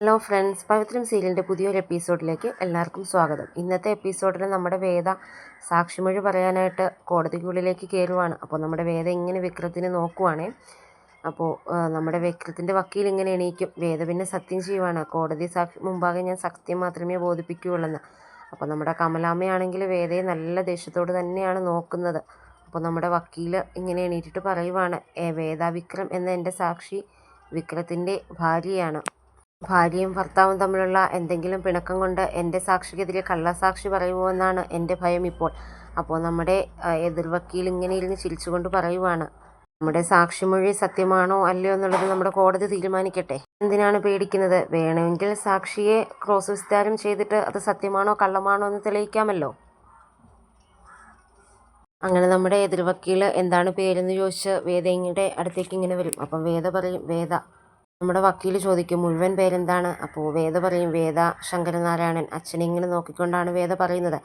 Hello friends പവിത്രം സീരിയലിന്റെ പുതിയൊരു എപ്പിസോഡിലേക്ക് എല്ലാവർക്കും സ്വാഗതം. ഇന്നത്തെ എപ്പിസോഡിൽ നമ്മുടെ വേദ സാക്ഷിമൊഴി പറയാനായിട്ട് കോടതിക്കുള്ളിലേക്ക് കയറുവാണ്. അപ്പോൾ നമ്മുടെ വേദ ഇങ്ങനെ വിക്രത്തിനെ നോക്കുവാണേ. അപ്പോൾ നമ്മുടെ വിക്രത്തിന്റെ വക്കീൽ ഇങ്ങനെ എണീക്കും. വേദ പിന്നെ സത്യം ചെയ്യുവാണ്. കോടതി സാക്ഷി മുമ്പാകെ ഞാൻ സത്യം മാത്രമേ ബോധിപ്പിക്കുകയുള്ളെന്ന്. അപ്പോൾ നമ്മുടെ കമലാമ്മയാണെങ്കിൽ വേദയെ നല്ല ദേഷ്യത്തോട് തന്നെയാണ് നോക്കുന്നത്. അപ്പോൾ നമ്മുടെ വക്കീൽ ഇങ്ങനെ എണീറ്റിട്ട് പറയുവാണ് "ഏ, വേദ വിക്രം എന്ന എന്റെ സാക്ഷി വിക്രത്തിന്റെ ഭാര്യയാണ്. ഭാര്യയും ഭർത്താവും തമ്മിലുള്ള എന്തെങ്കിലും പിണക്കം കൊണ്ട് എന്റെ സാക്ഷിക്കെതിരെ കള്ളസാക്ഷി പറയുമോ എന്നാണ് എന്റെ ഭയം ഇപ്പോൾ. അപ്പോൾ നമ്മുടെ എതിർ എതിർവക്കീൽ ഇങ്ങനെ ഇരുന്ന് ചിരിച്ചുകൊണ്ട് പറയുവാണ് നമ്മുടെ സാക്ഷിമൊഴി സത്യമാണോ അല്ലയോ എന്നുള്ളത് നമ്മുടെ കോടതി തീരുമാനിക്കട്ടെ. എന്തിനാണ് പേടിക്കുന്നത്? വേണമെങ്കിൽ സാക്ഷിയെ ക്രോസ് വിസ്താരം ചെയ്തിട്ട് അത് സത്യമാണോ കള്ളമാണോ എന്ന് തെളിയിക്കാമല്ലോ. അങ്ങനെ നമ്മുടെ എതിർവക്കീൽ എന്താണ് പേരെന്ന് ചോദിച്ച് വേദയുടെ അടുത്തേക്ക് ഇങ്ങനെ വരും. അപ്പം വേദ പറയും വേദ നമ്മുടെ വക്കീൽ ചോദിക്കും മുഴുവൻ പേരെന്താണ്? അപ്പോൾ വേദ പറയും വേദ ശങ്കരനാരായണൻ. അച്ഛനെ ഇങ്ങനെ നോക്കിക്കൊണ്ടാണ് വേദ പറയുന്നത്.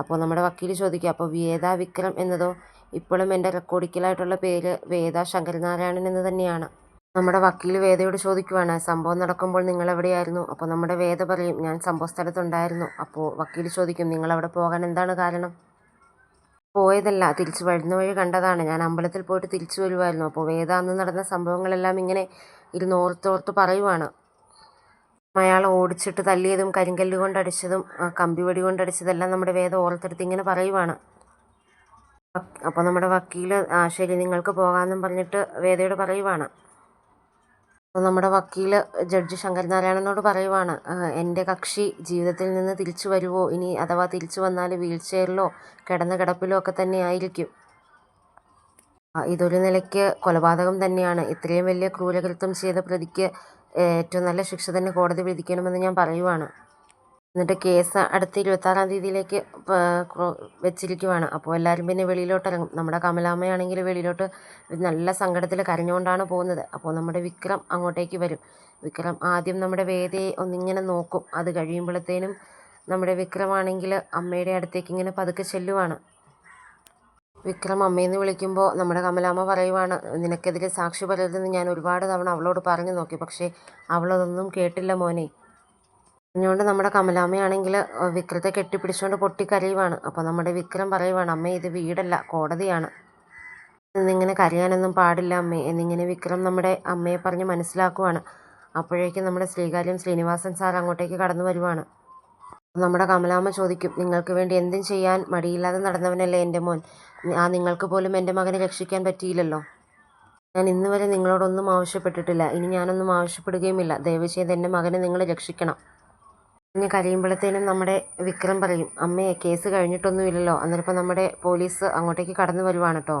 അപ്പോൾ നമ്മുടെ വക്കീൽ ചോദിക്കും അപ്പോൾ വേദ വിക്രം എന്നതോ? ഇപ്പോഴും എന്റെ റെക്കോർഡിക്കലായിട്ടുള്ള പേര് വേദ ശങ്കരനാരായണൻ എന്ന് തന്നെയാണ്. നമ്മുടെ വക്കീൽ വേദയോട് ചോദിക്കുവാണ് സംഭവം നടക്കുമ്പോൾ നിങ്ങൾ എവിടെയായിരുന്നു അപ്പോൾ നമ്മുടെ വേദ പറയും ഞാൻ സംഭവ സ്ഥലത്തുണ്ടായിരുന്നു അപ്പോൾ വക്കീൽ ചോദിക്കും നിങ്ങൾ അവിടെ പോകാൻ എന്താണ് കാരണം? പോയതല്ല തിരിച്ചു വരുന്ന വഴി കണ്ടതാണ്. ഞാൻ അമ്പലത്തിൽ പോയിട്ട് തിരിച്ചു വരുമായിരുന്നു അപ്പോൾ വേദ അന്ന് നടന്ന സംഭവങ്ങളെല്ലാം ഇങ്ങനെ ഇരുന്ന് ഓർത്തോർത്ത് പറയുവാണ്. അയാൾ ഓടിച്ചിട്ട് തല്ലിയതും കരിങ്കല്ല് കൊണ്ടടിച്ചതും കമ്പിവടി കൊണ്ടടിച്ചതെല്ലാം നമ്മുടെ വേദം ഓർത്തെടുത്ത് ഇങ്ങനെ പറയുവാണ്. അപ്പോൾ നമ്മുടെ വക്കീൽ ആ ശരി നിങ്ങൾക്ക് പോകാമെന്നും പറഞ്ഞിട്ട് വേദയോട് പറയുവാണ്. അപ്പോൾ നമ്മുടെ വക്കീൽ ജഡ്ജി ശങ്കരനാരായണനോട് പറയുവാണ് എന്റെ കക്ഷി ജീവിതത്തിൽ നിന്ന് തിരിച്ചു വരുവോ? ഇനി അഥവാ തിരിച്ചു വന്നാൽ വീൽ ചെയറിലോ കിടന്ന കിടപ്പിലോ ഒക്കെ തന്നെ ആയിരിക്കും. ഇതൊരു നിലയ്ക്ക് കൊലപാതകം തന്നെയാണ്. ഇത്രയും വലിയ ക്രൂരകൃത്യം ചെയ്ത പ്രതിക്ക് ഏറ്റവും നല്ല ശിക്ഷ തന്നെ കോടതി വിധിക്കണമെന്ന് ഞാൻ പറയുവാണ്. എന്നിട്ട് കേസ് അടുത്ത ഇരുപത്താറാം തീയതിയിലേക്ക് വെച്ചിരിക്കുവാണ്. അപ്പോൾ എല്ലാവരും പിന്നെ വെളിയിലോട്ട് ഇറങ്ങും. നമ്മുടെ കമലാമ്മയാണെങ്കിൽ വെളിയിലോട്ട് നല്ല സങ്കടത്തിൽ കരഞ്ഞുകൊണ്ടാണ് പോകുന്നത്. അപ്പോൾ നമ്മുടെ വിക്രം അങ്ങോട്ടേക്ക് വരും. വിക്രം ആദ്യം നമ്മുടെ വേദയെ ഒന്നിങ്ങനെ നോക്കും. അത് കഴിയുമ്പോഴത്തേനും നമ്മുടെ വിക്രമാണെങ്കിൽ അമ്മയുടെ അടുത്തേക്ക് ഇങ്ങനെ പതുക്കെ ചെല്ലുവാണ്. വിക്രം അമ്മയെന്ന് വിളിക്കുമ്പോൾ നമ്മുടെ കമലാമ്മ പറയുവാണ് നിനക്കെതിരെ സാക്ഷി പറയരുതെന്ന് ഞാൻ ഒരുപാട് തവണ അവളോട് പറഞ്ഞു നോക്കി പക്ഷേ അവളതൊന്നും കേട്ടില്ല മോനെ. പറഞ്ഞുകൊണ്ട് നമ്മുടെ കമലാമ്മയാണെങ്കിൽ വിക്രത്തെ കെട്ടിപ്പിടിച്ചുകൊണ്ട് പൊട്ടിക്കരയുവാണ്. അപ്പോൾ നമ്മുടെ വിക്രം പറയുവാണ് അമ്മ ഇത് വീടല്ല കോടതിയാണ്. എന്നിങ്ങനെ കരയാനൊന്നും പാടില്ല അമ്മേ. എന്നിങ്ങനെ വിക്രം നമ്മുടെ അമ്മയെ പറഞ്ഞ് മനസ്സിലാക്കുവാണ്. അപ്പോഴേക്കും നമ്മുടെ ശ്രീകാര്യം ശ്രീനിവാസൻ സാർ അങ്ങോട്ടേക്ക് കടന്നു വരുവാണ്. നമ്മുടെ കമലാമ്മ ചോദിക്കും നിങ്ങൾക്ക് വേണ്ടി എന്തും ചെയ്യാൻ മടിയില്ലാതെ നടന്നവനല്ലേ എന്റെ മോൻ? ആ നിങ്ങൾക്ക് പോലും എന്റെ മകനെ രക്ഷിക്കാൻ പറ്റിയില്ലല്ലോ. ഞാൻ ഇന്ന് വരെ നിങ്ങളോടൊന്നും ആവശ്യപ്പെട്ടിട്ടില്ല. ഇനി ഞാനൊന്നും ആവശ്യപ്പെടുകയുമില്ല. ദയവ് ചെയ്ത് എന്റെ മകനെ നിങ്ങൾ രക്ഷിക്കണം. ഇനി കരയുമ്പോഴത്തേനും നമ്മുടെ വിക്രം പറയും അമ്മയെ കേസ് കഴിഞ്ഞിട്ടൊന്നുമില്ലല്ലോ. അന്നേരപ്പം നമ്മുടെ പോലീസ് അങ്ങോട്ടേക്ക് കടന്നു വരുവാണ് കേട്ടോ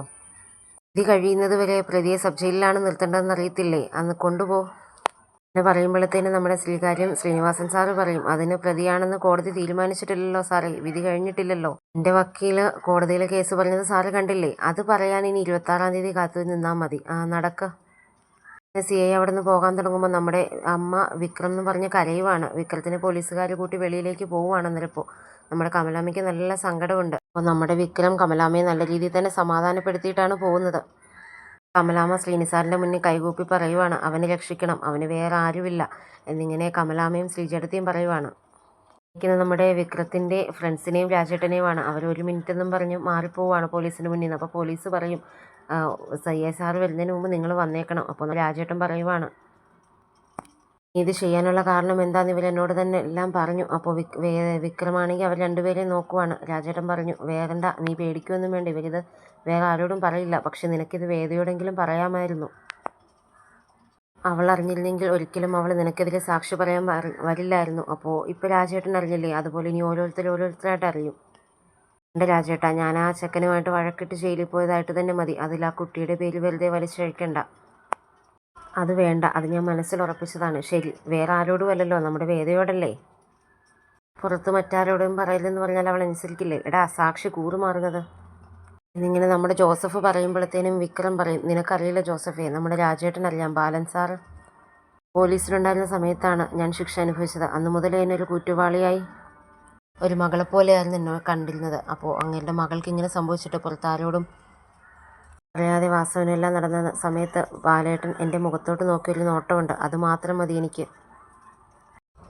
ഇത് കഴിയുന്നത് വരെ പ്രതിയെ സബ് ജയിലിലാണ് നിർത്തേണ്ടതെന്ന് അറിയത്തില്ലേ അന്ന് കൊണ്ടുപോ. എന്ന് പറയുമ്പോഴത്തേനും നമ്മുടെ ശ്രീകാര്യം ശ്രീനിവാസൻ സാർ പറയും അതിന് പ്രതിയാണെന്ന് കോടതി തീരുമാനിച്ചിട്ടില്ലല്ലോ സാറേ വിധി കഴിഞ്ഞിട്ടില്ലല്ലോ. എന്റെ വക്കീൽ കോടതിയിലെ കേസ് പറഞ്ഞത് സാറ് കണ്ടില്ലേ? അത് പറയാൻ ഇനി ഇരുപത്താറാം തീയതി കാത്തു നിന്നാൽ മതി. ആ നടക്ക. സി ഐ അവിടെ നിന്ന് പോകാൻ തുടങ്ങുമ്പോൾ നമ്മുടെ അമ്മ വിക്രം എന്ന് പറഞ്ഞ കരയുവാണ്. വിക്രത്തിന് പോലീസുകാർ കൂട്ടി വെളിയിലേക്ക് പോവുകയാണ് അന്നേരപ്പോൾ നമ്മുടെ കമലാമ്മയ്ക്ക് നല്ല സങ്കടമുണ്ട്. അപ്പോൾ നമ്മുടെ വിക്രം കമലാമ്മയെ നല്ല രീതിയിൽ തന്നെ സമാധാനപ്പെടുത്തിയിട്ടാണ് പോകുന്നത്. കമലാമ്മ ശ്രീനിസാറിന്റെ മുന്നിൽ കൈകൂപ്പി പറയുവാണ് അവനെ രക്ഷിക്കണം അവന് വേറെ ആരുമില്ല എന്നിങ്ങനെ കമലാമ്മയും ശ്രീചേട്ടത്തിയും പറയുവാണ്. ഇരിക്കുന്നത് നമ്മുടെ വിക്രത്തിന്റെ ഫ്രണ്ട്സിനെയും രാജേട്ടനെയുമാണ്. അവർ ഒരു മിനിറ്റ് എന്നും പറഞ്ഞ് മാറിപ്പോവാണ് പോലീസിന് മുന്നിൽ നിന്ന്. അപ്പോൾ പോലീസ് പറയും സയ്യ സാർ വരുന്നതിന് മുമ്പ് നിങ്ങൾ വന്നേക്കണം. അപ്പോൾ രാജേട്ടൻ പറയുവാണ് ഇത് ചെയ്യാനുള്ള കാരണം എന്താണെന്ന് ഇവർ എന്നോട് തന്നെ എല്ലാം പറഞ്ഞു. അപ്പോൾ വിക് വിക്രമാണെങ്കിൽ അവർ രണ്ടുപേരെയും നോക്കുവാണ്. രാജേട്ടൻ പറഞ്ഞു വേറണ്ട നീ പേടിക്കുമൊന്നും വേണ്ട. ഇവരിത് വേറെ ആരോടും പറയില്ല. പക്ഷെ നിനക്കിത് വേദയോടെങ്കിലും പറയാമായിരുന്നു. അവൾ അറിഞ്ഞില്ലെങ്കിൽ ഒരിക്കലും അവൾ നിനക്കെതിരെ സാക്ഷി പറയാൻ വര- വരില്ലായിരുന്നു. അപ്പോൾ ഇപ്പോൾ രാജേട്ടൻ അറിഞ്ഞില്ലേ? അതുപോലെ ഇനി ഓരോരുത്തർ ഓരോരുത്തരായിട്ട് അറിയും. എന്റെ രാജേട്ടാ ഞാൻ ആ ചെക്കനുമായിട്ട് വഴക്കിട്ട് ജയിലിൽ പോയതായിട്ട് തന്നെ മതി. അതിൽ ആ കുട്ടിയുടെ പേര് വെറുതെ വലിച്ചഴിക്കണ്ട. അത് വേണ്ട അത് ഞാൻ മനസ്സിൽ ഉറപ്പിച്ചതാണ് ശരി വേറെ ആരോടും അല്ലല്ലോ നമ്മുടെ വേദയോടല്ലേ? പുറത്ത് മറ്റാരോടും പറയില്ലെന്ന് പറഞ്ഞാൽ അവൾ അനുസരിക്കില്ലേ? എടാ സാക്ഷി കൂറുമാറുന്നത് എന്നിങ്ങനെ നമ്മുടെ ജോസഫ് പറയുമ്പോഴത്തേനും വിക്രം പറയും നിനക്കറിയില്ല ജോസഫേ നമ്മുടെ രാജേട്ടൻ അറിയാം ബാലൻ സാറ്. പോലീസിലുണ്ടായിരുന്ന സമയത്താണ് ഞാൻ ശിക്ഷ അനുഭവിച്ചത്. അന്ന് മുതൽ എന്നെ ഒരു കൂറ്റുവാളിയായി ഒരു മകളെപ്പോലെയായിരുന്നു എന്നെ കണ്ടിരുന്നത്. അപ്പോൾ അങ്ങയുടെ മകൾക്ക് ഇങ്ങനെ സംഭവിച്ചിട്ട് പുറത്താരോടും അറിയാതെ വാസവനെല്ലാം നടന്ന സമയത്ത് ബാലേട്ടൻ എന്റെ മുഖത്തോട്ട് നോക്കിയൊരു നോട്ടമുണ്ട്. അതുമാത്രം മതി എനിക്ക്.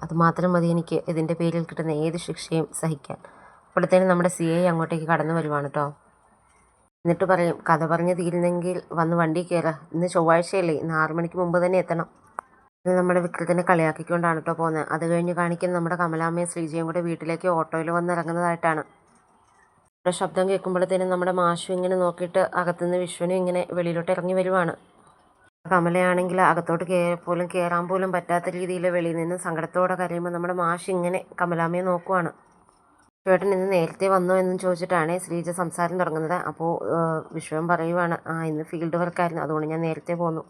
അതുമാത്രം മതി എനിക്ക് ഇതിന്റെ പേരിൽ കിട്ടുന്ന ഏത് ശിക്ഷയും സഹിക്കാൻ. അപ്പോഴത്തേനും നമ്മുടെ സി ഐ അങ്ങോട്ടേക്ക് കടന്നു വരുവാണ് കേട്ടോ എന്നിട്ട് പറയും കഥ പറഞ്ഞ് തീരുന്നെങ്കിൽ വന്ന് വണ്ടി കയറുക ഇന്ന് ചൊവ്വാഴ്ചയല്ലേ. ഇന്ന് ആറു മണിക്ക് മുമ്പ് തന്നെ എത്തണം. ഇത് നമ്മുടെ വിക്രത്തിനെ കളിയാക്കിക്കൊണ്ടാണ് കേട്ടോ പോകുന്നത് അത് കഴിഞ്ഞ് കാണിക്കുന്ന നമ്മുടെ കമലാമ്മയും ശ്രീജയും കൂടെ വീട്ടിലേക്ക് ഓട്ടോയിൽ വന്ന് ഇറങ്ങുന്നതായിട്ടാണ്. ഇവിടെ ശബ്ദം കേൾക്കുമ്പോഴത്തേനും നമ്മുടെ മാഷു ഇങ്ങനെ നോക്കിയിട്ട് അകത്തുനിന്ന് വിഷ്ണു ഇങ്ങനെ വെളിയിലോട്ട് ഇറങ്ങി വരുവാണ്. കമലയാണെങ്കിൽ അകത്തോട്ട് കേ പോലും കയറാൻ പോലും പറ്റാത്ത രീതിയിൽ വെളിയിൽ നിന്ന് സങ്കടത്തോടെ കരയുമ്പോൾ നമ്മുടെ മാഷ് ഇങ്ങനെ കമലാമ്മയെ നോക്കുവാണ്. ചേട്ടൻ ഇന്ന് നേരത്തെ വന്നോ എന്നും ചോദിച്ചിട്ടാണ് ശ്രീജ സംസാരം തുടങ്ങുന്നത്. അപ്പോൾ വിശ്വം പറയുവാണ് ആ ഇന്ന് ഫീൽഡ് വർക്കായിരുന്നു അതുകൊണ്ട് ഞാൻ നേരത്തെ പോന്നു.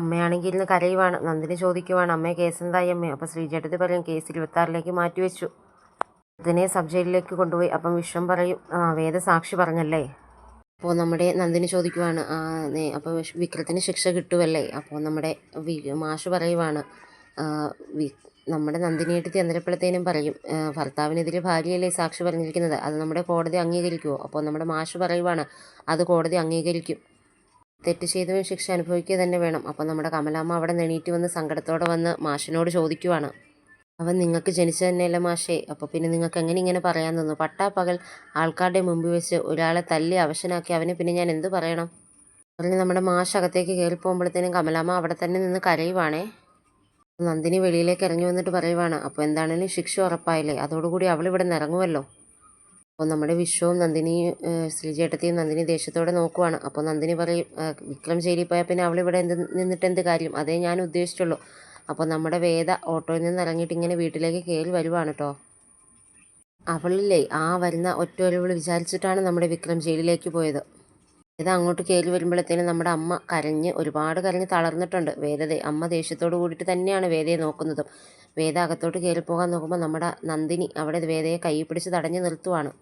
അമ്മയാണെങ്കിൽ ഇന്ന് കരയുവാണ് നന്ദിനി ചോദിക്കുവാണ് അമ്മയെ കേസ് എന്തായി അമ്മയെ അപ്പോൾ ശ്രീജേട്ടത്തി പറയും കേസ് ഇരുപത്താറിലേക്ക് മാറ്റിവെച്ചു. ഇതിനെ സബ് ജയിലിലേക്ക് കൊണ്ടുപോയി. അപ്പം വിശ്വം പറയും ആ വേദ സാക്ഷി പറഞ്ഞല്ലേ? അപ്പോൾ നമ്മുടെ നന്ദിനി ചോദിക്കുവാണ് അപ്പോൾ വിക്രത്തിന് ശിക്ഷ കിട്ടുമല്ലേ അപ്പോൾ നമ്മുടെ മാഷ് പറയുവാണ് നമ്മുടെ നന്ദിനിയേട്ട് അന്നേരപ്പോഴത്തേനും പറയും ഭർത്താവിനെതിരെ ഭാര്യയല്ലേ സാക്ഷി പറഞ്ഞിരിക്കുന്നത്? അത് നമ്മുടെ കോടതി അംഗീകരിക്കുമോ അപ്പോൾ നമ്മുടെ മാഷ് പറയുവാണ് അത് കോടതി അംഗീകരിക്കും. തെറ്റ് ചെയ്തവൻ ശിക്ഷ അനുഭവിക്കുക തന്നെ വേണം. അപ്പോൾ നമ്മുടെ കമലാമ്മ അവിടെ നെണീറ്റ് വന്ന് സങ്കടത്തോടെ വന്ന് മാഷിനോട് ചോദിക്കുവാണ്. അവൻ നിങ്ങൾക്ക് ജനിച്ചു മാഷേ? അപ്പോൾ പിന്നെ നിങ്ങൾക്ക് എങ്ങനെ ഇങ്ങനെ പറയാൻ തന്നു? പട്ടാപ്പകൽ ആൾക്കാരുടെ മുമ്പിൽ വെച്ച് ഒരാളെ തല്ലി അവശനാക്കി അവനെ പിന്നെ ഞാൻ എന്ത് പറയണം? പറഞ്ഞ് നമ്മുടെ മാഷ് അകത്തേക്ക് കയറി പോകുമ്പോഴത്തേനും കമലാമ്മ അവിടെ തന്നെ നിന്ന് കരയുവാണേ. നന്ദിനി വെളിയിലേക്ക് ഇറങ്ങി വന്നിട്ട് പറയുവാണ് അപ്പോൾ എന്താണേലും ശിക്ഷ ഉറപ്പായില്ലേ? അതോടുകൂടി അവൾ ഇവിടെ നിന്ന് ഇറങ്ങുമല്ലോ അപ്പോൾ നമ്മുടെ വിശ്വവും നന്ദിനി ശ്രീചേട്ടത്തെയും നന്ദിനി ദേഷ്യത്തോടെ നോക്കുവാണ്. അപ്പോൾ നന്ദിനി പറയും വിക്രം ജയിലിൽ പോയാൽ പിന്നെ അവളിവിടെ എന്ത് നിന്നിട്ട് എന്ത് കാര്യം? അതേ ഞാൻ ഉദ്ദേശിച്ചുള്ളൂ. അപ്പോൾ നമ്മുടെ വേദ ഓട്ടോയിൽ നിന്ന് ഇറങ്ങിയിട്ട് ഇങ്ങനെ വീട്ടിലേക്ക് കയറി വരുവാണ് കേട്ടോ അവളില്ലേ ആ വരുന്ന ഒറ്റ ഒരവൾ വിചാരിച്ചിട്ടാണ് നമ്മുടെ വിക്രം ജയിലിലേക്ക് പോയത്. ഇത് അങ്ങോട്ട് കയറി വരുമ്പോഴത്തേനും നമ്മുടെ അമ്മ കരഞ്ഞ് ഒരുപാട് കരഞ്ഞ് തളർന്നിട്ടുണ്ട്. വേദതെ അമ്മ ദേഷ്യത്തോട് കൂടിയിട്ട് തന്നെയാണ് വേദയെ നോക്കുന്നതും. വേദ അകത്തോട്ട് കയറി പോകാൻ നോക്കുമ്പോൾ നമ്മുടെ നന്ദിനി അവിടെ വേദയെ കൈ പിടിച്ച് തടഞ്ഞു നിർത്തുവാണ്.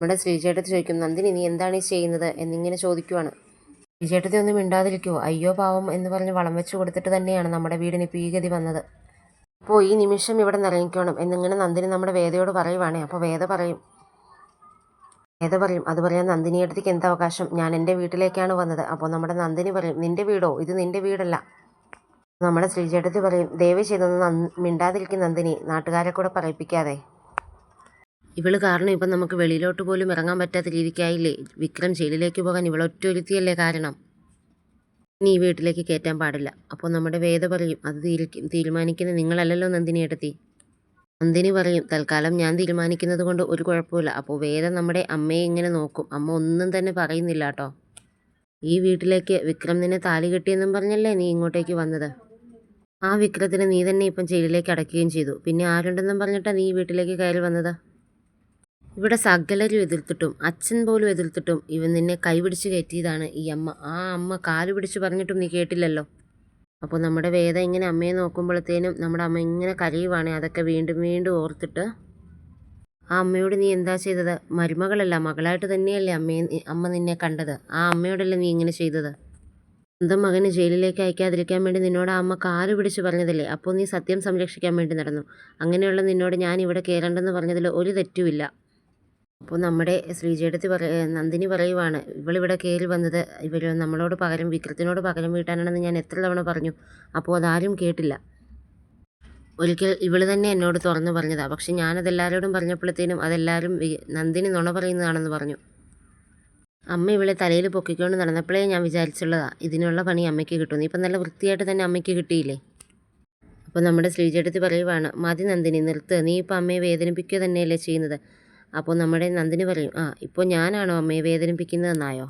നമ്മുടെ ശ്രീചേട്ടത്തിൽ ചോദിക്കും നന്ദിനി നീ എന്താണ് ഈ ചെയ്യുന്നത്? എന്നിങ്ങനെ ചോദിക്കുവാണ്. ശ്രീചേട്ടത്തി ഒന്നും മിണ്ടാതിരിക്കുമോ അയ്യോ പാവം എന്ന് പറഞ്ഞ് വളം വെച്ച് കൊടുത്തിട്ട് തന്നെയാണ് നമ്മുടെ വീടിന് പീഗതി വന്നത്. അപ്പോൾ ഈ നിമിഷം ഇവിടെ നിറയിക്കണം എന്നിങ്ങനെ നന്ദിനി നമ്മുടെ വേദയോട് പറയുവാണേ. അപ്പോൾ വേദ പറയും വേദ പറയും അത് പറയാൻ നന്ദിനിയടുത്തേക്ക് എന്ത് അവകാശം? ഞാൻ എന്റെ വീട്ടിലേക്കാണ് വന്നത്. അപ്പോൾ നമ്മുടെ നന്ദിനി പറയും നിന്റെ വീടോ? ഇത് നിന്റെ വീടല്ല. നമ്മുടെ ശ്രീചേട്ടത്തി പറയും ദയവ് ചെയ്തൊന്ന് മിണ്ടാതിരിക്കും നന്ദിനി. നാട്ടുകാരെ കൂടെ പറയിപ്പിക്കാതെ. ഇവൾ കാരണം ഇപ്പം നമുക്ക് വെളിയിലോട്ട് പോലും ഇറങ്ങാൻ പറ്റാത്ത രീതിക്കായില്ലേ. വിക്രം ജയിലിലേക്ക് പോകാൻ ഇവളൊറ്റ ഒരുത്തിയല്ലേ കാരണം. നീ വീട്ടിലേക്ക് കയറ്റാൻ പാടില്ല. അപ്പോൾ നമ്മുടെ വേദ പറയും അത് തീരുമാനിക്കുന്ന നിങ്ങളല്ലല്ലോ നന്ദിനി എടുത്തി നന്ദിനി പറയും തൽക്കാലം ഞാൻ തീരുമാനിക്കുന്നത് കൊണ്ട് ഒരു കുഴപ്പമില്ല അപ്പോൾ വേദ നമ്മുടെ അമ്മയെ ഇങ്ങനെ നോക്കും. അമ്മ ഒന്നും തന്നെ പറയുന്നില്ല കേട്ടോ. ഈ വീട്ടിലേക്ക് വിക്രം നിന്നെ താലി കെട്ടിയെന്നും പറഞ്ഞല്ലേ നീ ഇങ്ങോട്ടേക്ക് വന്നത്? ആ വിക്രത്തിന് നീ തന്നെ ഇപ്പം ജയിലിലേക്ക് അടയ്ക്കുകയും ചെയ്തു. പിന്നെ ആരുണ്ടെന്നും പറഞ്ഞിട്ടാണ് നീ വീട്ടിലേക്ക് കയറി വന്നത്? ഇവിടെ സകലരും എതിർത്തിട്ടും അച്ഛൻ പോലും എതിർത്തിട്ടും ഇവൻ നിന്നെ കൈപിടിച്ച് കയറ്റിയതാണ് ഈ അമ്മ. ആ അമ്മ കാൽ പിടിച്ച് പറഞ്ഞിട്ടും നീ കേട്ടില്ലല്ലോ? അപ്പോൾ നമ്മുടെ വേദ ഇങ്ങനെ അമ്മയെ നോക്കുമ്പോഴത്തേനും നമ്മുടെ അമ്മ ഇങ്ങനെ കരയുവാണ് അതൊക്കെ വീണ്ടും വീണ്ടും ഓർത്തിട്ട് ആ അമ്മയോട് നീ എന്താ ചെയ്തത്? മരുമകളല്ല മകളായിട്ട് തന്നെയല്ലേ അമ്മയെ അമ്മ നിന്നെ കണ്ടത്. ആ അമ്മയോടല്ലേ നീ ഇങ്ങനെ ചെയ്തത്? സ്വന്തം മകനെ ജയിലിലേക്ക് അയക്കാതിരിക്കാൻ വേണ്ടി നിന്നോട് ആ അമ്മ കാൽ പിടിച്ച് പറഞ്ഞതല്ലേ? അപ്പോൾ നീ സത്യം സംരക്ഷിക്കാൻ വേണ്ടി നടന്നു. അങ്ങനെയുള്ള നിന്നോട് ഞാൻ ഇവിടെ കയറണ്ടെന്ന് പറഞ്ഞതിൽ ഒരു തെറ്റുമില്ല. അപ്പോൾ നമ്മുടെ ശ്രീജേടത്തി പറ നന്ദിനി പറയുവാണ് ഇവളിവിടെ കയറി വന്നത് ഇവർ നമ്മളോട് പകരം വിക്രത്തിനോട് പകരം വീട്ടാനാണെന്ന് ഞാൻ എത്ര തവണ പറഞ്ഞു അപ്പോൾ അതാരും കേട്ടില്ല. ഒരിക്കൽ ഇവൾ തന്നെ എന്നോട് തുറന്നു പറഞ്ഞതാണ് പക്ഷെ ഞാനതെല്ലാവരോടും പറഞ്ഞപ്പോഴത്തേനും അതെല്ലാവരും നന്ദിനി നുണ പറയുന്നതാണെന്ന് പറഞ്ഞു. അമ്മ ഇവളെ തലയിൽ പൊക്കിക്കൊണ്ട് നടന്നപ്പോഴേ ഞാൻ വിചാരിച്ചുള്ളതാണ് ഇതിനുള്ള പണി അമ്മയ്ക്ക് കിട്ടുന്നു ഇപ്പം നല്ല വൃത്തിയായിട്ട് തന്നെ അമ്മയ്ക്ക് കിട്ടിയില്ലേ? അപ്പോൾ നമ്മുടെ ശ്രീചേട്ടത്തി പറയുവാണ് മതി നന്ദിനി നിർത്ത് നീ ഇപ്പം അമ്മയെ വേദനിപ്പിക്കുക തന്നെയല്ലേ ചെയ്യുന്നത് അപ്പോൾ നമ്മുടെ നന്ദിനി പറയും ആ ഇപ്പോൾ ഞാനാണോ അമ്മയെ വേദനിപ്പിക്കുന്നതെന്നായോ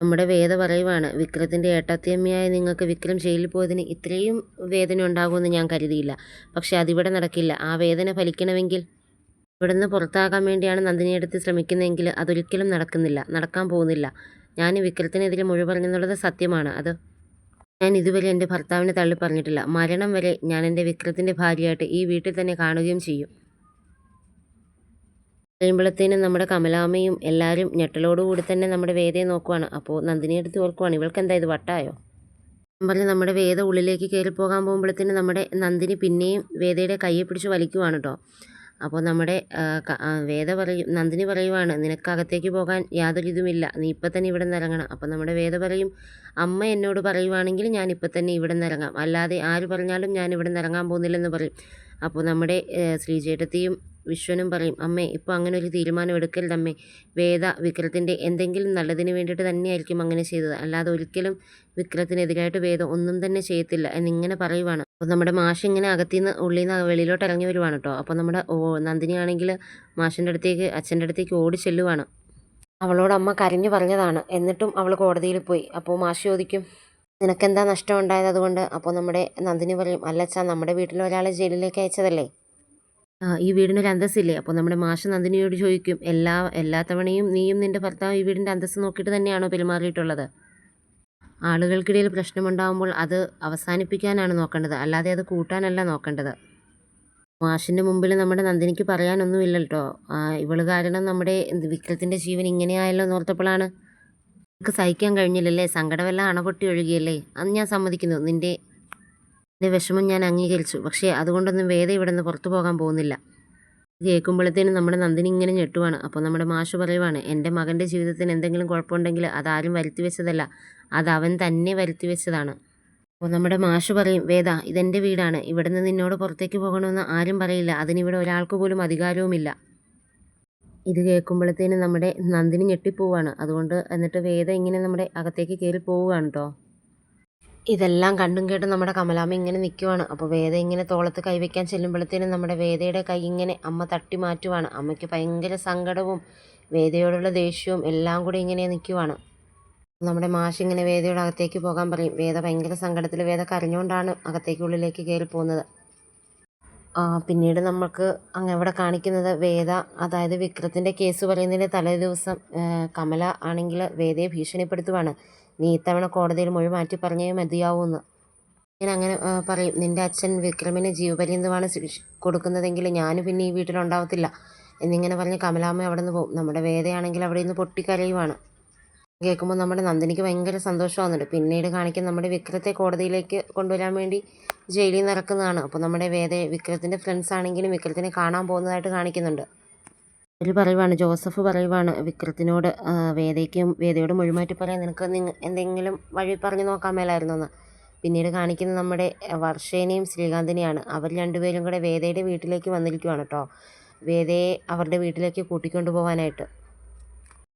നമ്മുടെ വേദ പറയുവാണ് വിക്രത്തിന്റെ ഏട്ടാത്തിയമ്മയായ നിങ്ങൾക്ക് വിക്രം ജയിലിൽ പോയതിന് ഇത്രയും വേദന ഉണ്ടാകുമെന്ന് ഞാൻ കരുതിയില്ല. പക്ഷേ അതിവിടെ നടക്കില്ല. ആ വേദന ഫലിക്കണമെങ്കിൽ ഇവിടുന്ന് പുറത്താകാൻ വേണ്ടിയാണ് നന്ദിനിയെടുത്ത് ശ്രമിക്കുന്നതെങ്കിൽ അതൊരിക്കലും നടക്കുന്നില്ല. നടക്കാൻ പോകുന്നില്ല. ഞാൻ വിക്രത്തിനെതിരെ മുഴുവൻ പറഞ്ഞെന്നുള്ളത് സത്യമാണ്. അത് ഞാൻ ഇതുവരെ എന്റെ ഭർത്താവിനെ തള്ളി പറഞ്ഞിട്ടില്ല. മരണം വരെ ഞാൻ എന്റെ വിക്രത്തിന്റെ ഭാര്യയായിട്ട് ഈ വീട്ടിൽ തന്നെ കാണുകയും ചെയ്യും. കഴിയുമ്പോഴത്തേനും നമ്മുടെ കമലാമ്മയും എല്ലാവരും ഞെട്ടലോടുകൂടി തന്നെ നമ്മുടെ വേദയെ നോക്കുവാണ്. അപ്പോൾ നന്ദിനി എടുത്ത് ഓർക്കുവാണ് ഇവൾക്ക് എന്താ ഇത് വട്ടായോ? പറഞ്ഞ് നമ്മുടെ വേദ ഉള്ളിലേക്ക് കയറി പോകാൻ പോകുമ്പോഴത്തേനും നമ്മുടെ നന്ദിനി പിന്നെയും വേദയുടെ കയ്യെ പിടിച്ച് വലിക്കുവാണ് കേട്ടോ അപ്പോൾ നമ്മുടെ വേദ പറയും നന്ദിനി പറയുവാണ് നിനക്കകത്തേക്ക് പോകാൻ യാതൊരു ഇതുമില്ല നീ ഇപ്പം തന്നെ ഇവിടെ നിന്ന് ഇറങ്ങണം. അപ്പോൾ നമ്മുടെ വേദ പറയും അമ്മ എന്നോട് പറയുവാണെങ്കിൽ ഞാൻ ഇപ്പം തന്നെ ഇവിടെ നിന്ന് ഇറങ്ങാം അല്ലാതെ ആര് പറഞ്ഞാലും ഞാൻ ഇവിടെ നിന്ന് ഇറങ്ങാൻ പോകുന്നില്ലെന്ന് പറയും. അപ്പോൾ നമ്മുടെ ശ്രീചേട്ടത്തിയും വിശ്വനും പറയും അമ്മേ ഇപ്പോൾ അങ്ങനെ ഒരു തീരുമാനം എടുക്കരുതമ്മേ വേദ വിക്രത്തിന്റെ എന്തെങ്കിലും നല്ലതിന് വേണ്ടിയിട്ട് തന്നെയായിരിക്കും അങ്ങനെ ചെയ്തത്. അല്ലാതെ ഒരിക്കലും വിക്രത്തിനെതിരായിട്ട് വേദ ഒന്നും തന്നെ ചെയ്യത്തില്ല. എന്നിങ്ങനെ പറയുവാണ്. അപ്പോൾ നമ്മുടെ മാഷ് ഇങ്ങനെ അകത്തുനിന്ന് ഉള്ളിൽ നിന്ന് വെളിയിലോട്ട് ഇറങ്ങി വരുവാണ് കേട്ടോ അപ്പോൾ നമ്മുടെ നന്ദിനിയാണെങ്കിൽ മാഷിന്റെ അടുത്തേക്ക് അച്ഛന്റെ അടുത്തേക്ക് ഓടി ചെല്ലുവാണ്. അവളോട് അമ്മ കരഞ്ഞു പറഞ്ഞതാണ്. എന്നിട്ടും അവൾ കോടതിയിൽ പോയി. അപ്പോൾ മാഷ് ചോദിക്കും നിനക്കെന്താ നഷ്ടം ഉണ്ടായത് അതുകൊണ്ട്? അപ്പോൾ നമ്മുടെ നന്ദിനി പറയും അല്ലച്ചാ നമ്മുടെ വീട്ടിൽ ഒരാളെ ജയിലിലേക്ക് അയച്ചതല്ലേ? ഈ വീടിനൊരു അന്തസ്സില്ലേ? അപ്പോൾ നമ്മുടെ മാഷ നന്ദിനിയോട് ചോദിക്കും എല്ലാ എല്ലാ തവണയും നീയും നിന്റെ ഭർത്താവ് ഈ വീടിന്റെ അന്തസ്സ് നോക്കിയിട്ട് തന്നെയാണോ പെരുമാറിയിട്ടുള്ളത്? ആളുകൾക്കിടയിൽ പ്രശ്നമുണ്ടാകുമ്പോൾ അത് അവസാനിപ്പിക്കാനാണ് നോക്കേണ്ടത്. അല്ലാതെ അത് കൂട്ടാനല്ല നോക്കേണ്ടത്. മാഷിന്റെ മുമ്പിൽ നമ്മുടെ നന്ദിനിക്ക് പറയാനൊന്നുമില്ല കേട്ടോ ഇവൾ കാരണം നമ്മുടെ വിക്രത്തിന്റെ ജീവൻ ഇങ്ങനെയായല്ലോ എന്നോർത്തപ്പോഴാണ്. നിനക്ക് സഹിക്കാൻ കഴിഞ്ഞില്ലല്ലേ? സങ്കടമെല്ലാം അണപൊട്ടി ഒഴുകിയല്ലേ? അന്ന് ഞാൻ സമ്മതിക്കുന്നു. നിന്റെ നിന്റെ വിഷമം ഞാൻ അംഗീകരിച്ചു. പക്ഷേ അതുകൊണ്ടൊന്നും വേദ ഇവിടെ നിന്ന് പുറത്തു പോകാൻ പോകുന്നില്ല. കേൾക്കുമ്പോഴത്തേനും നമ്മുടെ നന്ദിനി ഇങ്ങനെ ഞെട്ടുവാണ്. അപ്പോൾ നമ്മുടെ മാഷ് പറയുവാണ് എന്റെ മകന്റെ ജീവിതത്തിന് എന്തെങ്കിലും കുഴപ്പമുണ്ടെങ്കിൽ അതാരും വരുത്തി വെച്ചതല്ല അത് അവൻ തന്നെ വരുത്തി വെച്ചതാണ്. അപ്പോൾ നമ്മുടെ മാഷ് പറയും വേദ ഇതെന്റെ വീടാണ്. ഇവിടെ നിന്ന് നിന്നോട് പുറത്തേക്ക് പോകണമെന്ന് ആരും പറയില്ല. അതിനിവിടെ ഒരാൾക്ക് പോലും അധികാരവുമില്ല. ഇത് കേൾക്കുമ്പോഴത്തേനും നമ്മുടെ നന്ദിനി ഞെട്ടിപ്പോവാണ്. അതുകൊണ്ട് എന്നിട്ട് വേദ ഇങ്ങനെ നമ്മുടെ അകത്തേക്ക് കയറി പോവുകയാണ് കേട്ടോ ഇതെല്ലാം കണ്ടും കേട്ടും നമ്മുടെ കമലാമ്മ ഇങ്ങനെ നിൽക്കുവാണ് അപ്പോൾ വേദ ഇങ്ങനെ തോളത്ത് കൈവയ്ക്കാൻ ചെല്ലുമ്പോഴത്തേനും നമ്മുടെ വേദയുടെ കൈ ഇങ്ങനെ അമ്മ തട്ടി മാറ്റുവാണ്. അമ്മയ്ക്ക് ഭയങ്കര സങ്കടവും വേദയോടുള്ള ദേഷ്യവും എല്ലാം കൂടി ഇങ്ങനെ നിൽക്കുവാണ് നമ്മുടെ മാഷ് ഇങ്ങനെ വേദയുടെ അകത്തേക്ക് പോകാൻ പറയും. വേദ ഭയങ്കര സങ്കടത്തിൽ വേദ കരഞ്ഞുകൊണ്ടാണ് അകത്തേക്ക് ഉള്ളിലേക്ക് കയറി പോകുന്നത്. പിന്നീട് നമുക്ക് അങ്ങ് ഇവിടെ കാണിക്കുന്നത് വേദ അതായത് വിക്രത്തിന്റെ കേസ് പറയുന്നതിന്റെ തലേ ദിവസം കമല ആണെങ്കിൽ വേദയെ ഭീഷണിപ്പെടുത്തുവാണ്. നീ ഇത്തവണ കോടതിയിൽ മൊഴി മാറ്റി പറഞ്ഞേ മതിയാവൂന്ന്. ഞാൻ അങ്ങനെ പറയും. നിന്റെ അച്ഛൻ വിക്രമിന് ജീവപര്യന്തമാണ് ശിക്ഷ കൊടുക്കുന്നതെങ്കിൽ ഞാൻ പിന്നെ ഈ വീട്ടിലുണ്ടാവത്തില്ല എന്നിങ്ങനെ പറഞ്ഞ് കമലാമ്മ അവിടെ നിന്ന് പോകും നമ്മുടെ വേദയാണെങ്കിൽ അവിടെ നിന്ന് പൊട്ടിക്കരയുമാണ് കേൾക്കുമ്പോൾ നമ്മുടെ നന്ദിനിക്ക് ഭയങ്കര സന്തോഷമാകുന്നുണ്ട് പിന്നീട് കാണിക്കുന്ന നമ്മുടെ വിക്രത്തെ കോടതിയിലേക്ക് കൊണ്ടുവരാൻ വേണ്ടി ജയിലിൽ നിന്ന് ഇറക്കുന്നതാണ്. അപ്പോൾ നമ്മുടെ വേദ വിക്രത്തിന്റെ ഫ്രണ്ട്സ് ആണെങ്കിലും വിക്രത്തിനെ കാണാൻ പോകുന്നതായിട്ട് കാണിക്കുന്നുണ്ട്. അവർ പറയുവാണ് ജോസഫ് പറയുവാണ് വിക്രത്തിനോട് വേദയ്ക്കും വേദയോട് മൊഴിമാറ്റി പറയാൻ നിനക്ക് എന്തെങ്കിലും വഴി പറഞ്ഞു നോക്കാൻ മേലായിരുന്നു എന്ന് പിന്നീട് കാണിക്കുന്നത് നമ്മുടെ വർഷേനെയും ശ്രീകാന്തിനെയാണ്. അവർ രണ്ടുപേരും കൂടെ വേദയുടെ വീട്ടിലേക്ക് വന്നിരിക്കുവാണ് കേട്ടോ വേദയെ അവരുടെ വീട്ടിലേക്ക് കൂട്ടിക്കൊണ്ടു പോകാനായിട്ട്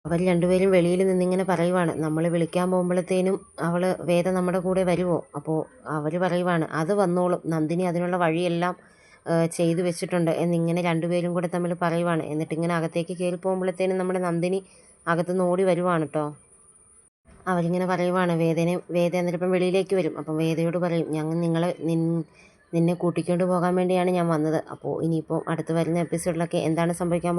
അവർ രണ്ടുപേരും വെളിയിൽ നിന്നിങ്ങനെ പറയുവാണ്. നമ്മൾ വിളിക്കാൻ പോകുമ്പോഴത്തേനും അവൾ വേദ നമ്മുടെ കൂടെ വരുമോ അപ്പോൾ അവർ പറയുവാണ് അത് വന്നോളും. നന്ദിനി അതിനുള്ള വഴിയെല്ലാം ചെയ്തു വെച്ചിട്ടുണ്ട് എന്നിങ്ങനെ രണ്ടുപേരും കൂടെ തമ്മിൽ പറയുവാണ്. എന്നിട്ട് ഇങ്ങനെ അകത്തേക്ക് കയറി പോകുമ്പോഴത്തേനും നമ്മുടെ നന്ദിനി അകത്തുനിന്ന് ഓടി വരുവാണ് കേട്ടോ അവരിങ്ങനെ പറയുവാണ് വേദനെ വേദ എന്നിട്ടിപ്പം വെളിയിലേക്ക് വരും. അപ്പം വേദയോട് പറയും ഞങ്ങൾ നിങ്ങളെ നിൻ നിന്നെ കൂട്ടിക്കൊണ്ട് പോകാൻ വേണ്ടിയാണ് ഞാൻ വന്നത്. അപ്പോൾ ഇനിയിപ്പോൾ അടുത്ത് വരുന്ന എപ്പിസോഡിലൊക്കെ എന്താണ് സംഭവിക്കാൻ